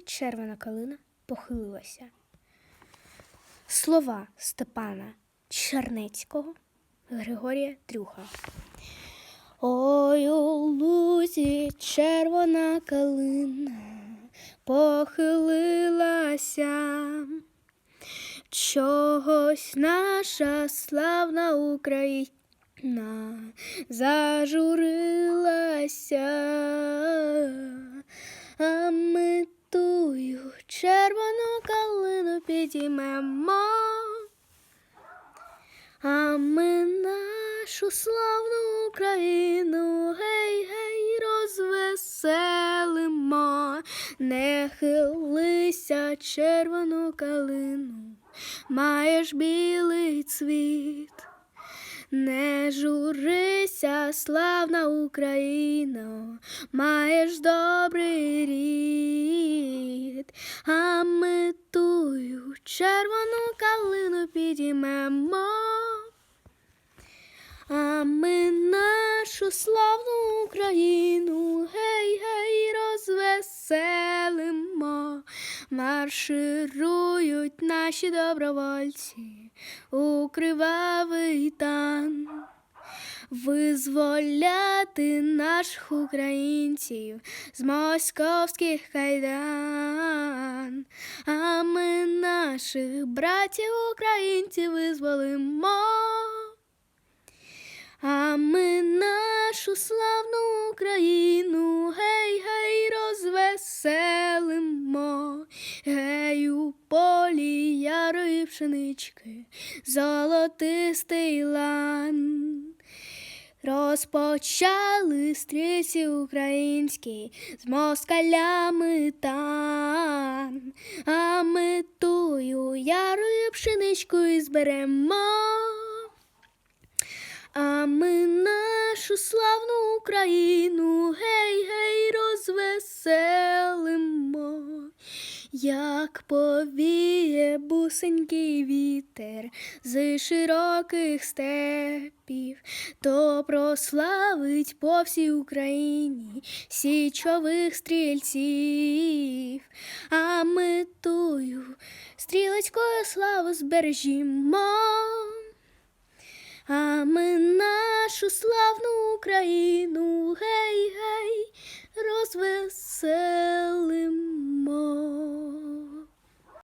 Червона калина похилилася. Слова Степана Чернецького Григорія Трюха. Ой, у лузі червона калина похилилася. Чогось наша славна Україна зажурилася, червону калину підіймемо, а ми нашу славну Україну гей, гей, розвеселимо, не хилися червону калину, маєш білий цвіт. Не журися, славна Україно, маєш добрий рід, а ми тую червону калину підіймемо, а ми нашу славну Україну, гей, гей, розвеселимо, марширують наші добровольці у кривавий тан. Визволяти наших українців з московських кайдан, а ми наших братів українців визволимо, а ми нашу славну Україну, гей, гей, розвеселимо, гей у полі ярої пшенички, золотистий лан. Розпочали стрільці українські з москалями тан, а ми тую ярою і зберемо, а ми нашу славну Україну Як повіє бусенький вітер з широких степів, то прославить по всій Україні січових стрільців, а ми тую стрілецькою славу збережімо, а ми нашу славну Україну, гей, гей,